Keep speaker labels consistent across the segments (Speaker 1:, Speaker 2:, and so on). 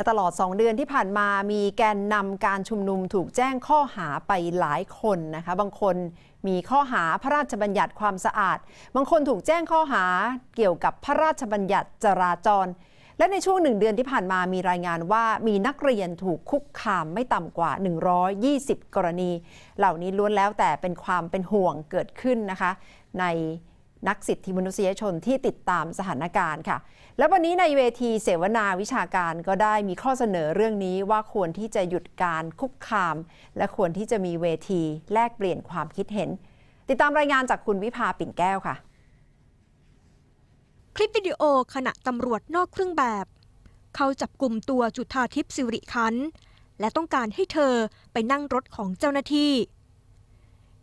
Speaker 1: และตลอด 2 เดือนที่ผ่านมามีแกนนำการชุมนุมถูกแจ้งข้อหาไปหลายคนนะคะ บางคนมีข้อหาพระราชบัญญัติความสะอาด บางคนถูกแจ้งข้อหาเกี่ยวกับพระราชบัญญัติจราจร และในช่วงหนึ่งเดือนที่ผ่านมามีรายงานว่ามีนักเรียนถูกคุกคามไม่ต่ำกว่า 120 กรณี เหล่านี้ล้วนแล้วแต่เป็นความเป็นห่วงเกิดขึ้นนะคะ ใน นักสิทธิมนุษยชนที่ติดตามสถานการณ์ค่ะ และวันนี้ในเวทีเสวนาวิชาการก็ได้มีข้อเสนอเรื่องนี้ว่าควรที่จะหยุดการคุกคาม และควรที่จะมีเวทีแลกเปลี่ยนความคิดเห็น ติดตามรายงานจากคุณวิภาปิ่นแก้วค่ะ
Speaker 2: คลิปวิดีโอขณะตำรวจนอกเครื่องแบบ เขาจับกลุ่มตัวจุธาทิพย์สิริคันและต้องการให้เธอไปนั่งรถของเจ้าหน้าที่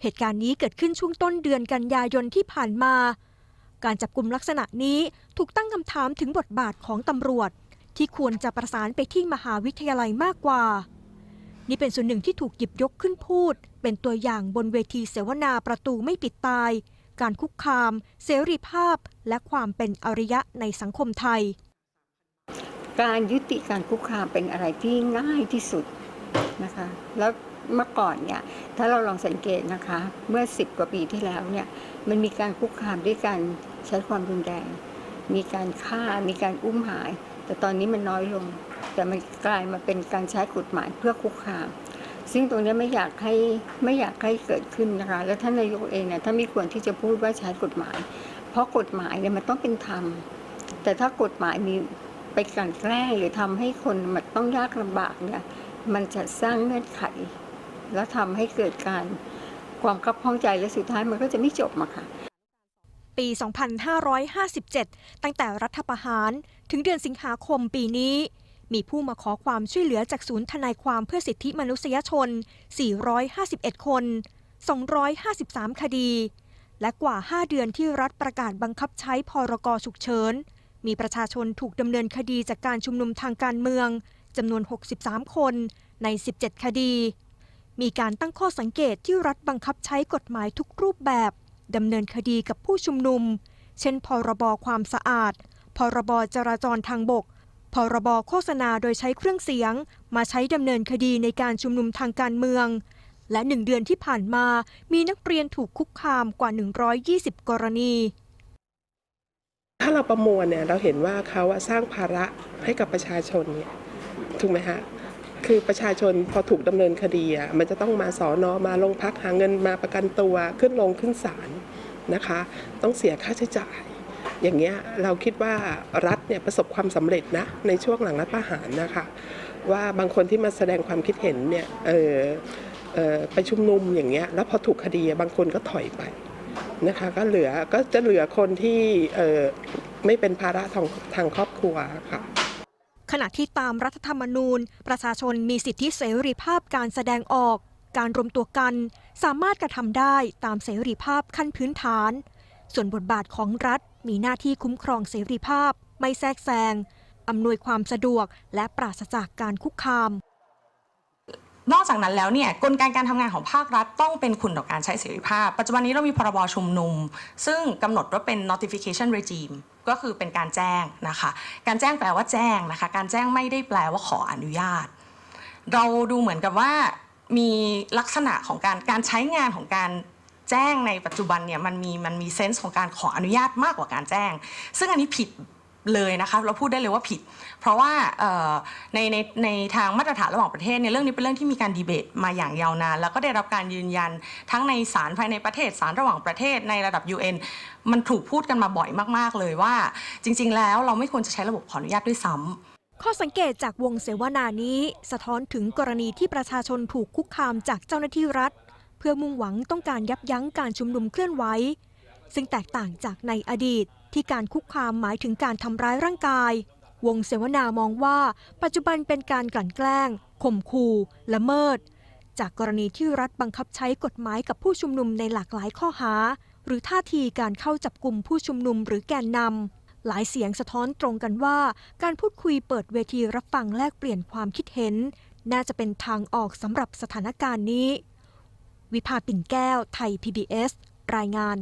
Speaker 2: เหตุการณ์นี้เกิดขึ้นช่วงต้นเดือนกันยายนที่ผ่านมา การจับกลุ่มลักษณะนี้ถูกตั้งคำถามถึงบทบาทของตำรวจ ที่ควรจะประสานไปที่มหาวิทยาลัยมากกว่า นี่เป็นส่วนหนึ่งที่ถูกหยิบยกขึ้นพูด เป็นตัวอย่างบนเวทีเสวนาประตูไม่ปิดตาย การคุกคาม เสรีภาพ และความเป็นอริยะในสังคมไทย
Speaker 3: การยุติการคุกคามเป็นอะไรที่ง่ายที่สุดนะคะ แล้ว เมื่อก่อนเนี่ยถ้าเราลองสังเกตนะคะ เมื่อ 10 กว่าปีที่แล้วเนี่ยมันมีการคุกคามด้วยการใช้ความรุนแรง มีการฆ่ามีการอุ้มหาย แต่ตอนนี้มันน้อยลง แต่มันกลายมาเป็นการใช้กฎหมายเพื่อคุกคาม ซึ่งตรงนี้ไม่อยากให้ไม่อยากให้เกิดขึ้นนะคะ แล้วท่านนายกเองเนี่ยท่านไม่ควรที่จะพูดว่าใช้กฎหมาย เพราะกฎหมายเนี่ยมันต้องเป็นธรรมแต่ถ้ากฎหมายมีไปกันแกล้งหรือทำให้คนมันต้องยากลำบากเนี่ยมันจะสร้างเงื่อนไข แล้วทำให้เกิดการความคับข้องใจและสุดท้ายมันก็จะไม่จบมาค่ะ
Speaker 2: ปี 2557 ตั้งแต่รัฐประหารถึงเดือนสิงหาคมปีนี้ มีผู้มาขอความช่วยเหลือจากศูนย์ทนายความเพื่อสิทธิมนุษยชน 451 คน 253 คดี และกว่า 5 เดือนที่รัฐประกาศบังคับใช้พรกฉุกเฉิน มีประชาชนถูกดำเนินคดีจากการชุมนุมทางการเมืองจำนวน 63 คนใน 17 คดี มีการตั้งข้อสังเกตที่รัฐบังคับใช้กฎหมายทุกรูปแบบดำเนินคดีกับผู้ชุมนุม เช่น พรบความสะอาด พรบจราจรทางบก พรบโฆษณาโดยใช้เครื่องเสียง มาใช้ดำเนินคดีในการชุมนุมทางการเมือง และหนึ่งเดือนที่ผ่านมา มีนักเรียนถูกคุกคามกว่า 120 กรณี
Speaker 4: ถ้าเราประมวลเนี่ยเราเห็นว่าเขาสร้างภาระให้กับประชาชนเนี่ยถูกไหมฮะ คือประชาชนพอถูกดำเนินคดีมันจะต้องมาสอนอมาโรงพักหาเงินมาประกันตัวขึ้นลงขึ้นศาลนะคะ ต้องเสียค่าใช้จ่าย อย่างเงี้ยเราคิดว่ารัฐเนี่ยประสบความสำเร็จนะในช่วงหลังรัฐประหารนะคะ ว่าบางคนที่มาแสดงความคิดเห็นเนี่ยเออเออไปชุมนุมอย่างเงี้ยแล้วพอถูกคดีบางคนก็ถอยไปนะคะก็เหลือก็จะเหลือคนที่เออไม่เป็นภาระทางทางครอบครัวค่ะ
Speaker 2: ขณะที่ตามรัฐธรรมนูญ ประชาชนมีสิทธิเสรีภาพการแสดงออก การรวมตัวกัน สามารถกระทำได้ตามเสรีภาพขั้นพื้นฐาน ส่วนบทบาทของรัฐมีหน้าที่คุ้มครองเสรีภาพ ไม่แทรกแซงอำนวยความสะดวกและปราศจากการคุกคาม
Speaker 5: นอกจากนั้นแล้วเนี่ยกลไกการทำงานของภาครัฐต้องเป็นคุณต่อการใช้เสรีภาพ ปัจจุบันนี้เรามีพรบชุมนุม ซึ่งกำหนดว่าเป็น notification regime ก็คือเป็นการแจ้งนะคะ การแจ้งแปลว่าแจ้งนะคะ การแจ้งไม่ได้แปลว่าขออนุญาต เราดูเหมือนกับว่ามีลักษณะของการการใช้งานของการแจ้งในปัจจุบันเนี่ยมันมีมันมีเซนส์ของการขออนุญาตมากกว่าการแจ้ง ซึ่งอันนี้ผิด เลยนะคะเราพูดได้เลยว่าผิด เพราะว่าในในในทางมาตรฐานระหว่างประเทศเนี่ยเรื่องนี้เป็นเรื่องที่มีการดีเบตมาอย่างยาวนาน แล้วก็ได้รับการยืนยันทั้งในศาลภายในประเทศศาลระหว่างประเทศในระดับ UN มันถูกพูดกันมาบ่อยมาก ๆ เลยว่า จริง ๆ แล้วเราไม่ควรจะใช้ระบบขออนุญาตด้วยซ้ำ
Speaker 2: ข้อสังเกตจากวงเสวนานี้สะท้อนถึงกรณีที่ประชาชนถูกคุกคามจากเจ้าหน้าที่รัฐ เพื่อมุ่งหวังต้องการยับยั้งการชุมนุมเคลื่อนไหวซึ่งแตกต่างจากในอดีต ที่การคุกคามหมายถึงการทำร้ายร่างกาย วงเสวนามองว่า ปัจจุบันเป็นการกลั่นแกล้งข่มขู่ละเมิด จากกรณีที่รัฐบังคับใช้กฎหมายกับผู้ชุมนุมในหลากหลายข้อหา หรือท่าทีการเข้าจับกลุ่มผู้ชุมนุมหรือแกนนำหลายเสียงสะท้อนตรงกันว่า การพูดคุยเปิดเวทีรับฟังแลกเปลี่ยนความคิดเห็น น่าจะเป็นทางออกสำหรับสถานการณ์นี้ วิภาปิ่นแก้ว ไทย PBS รายงาน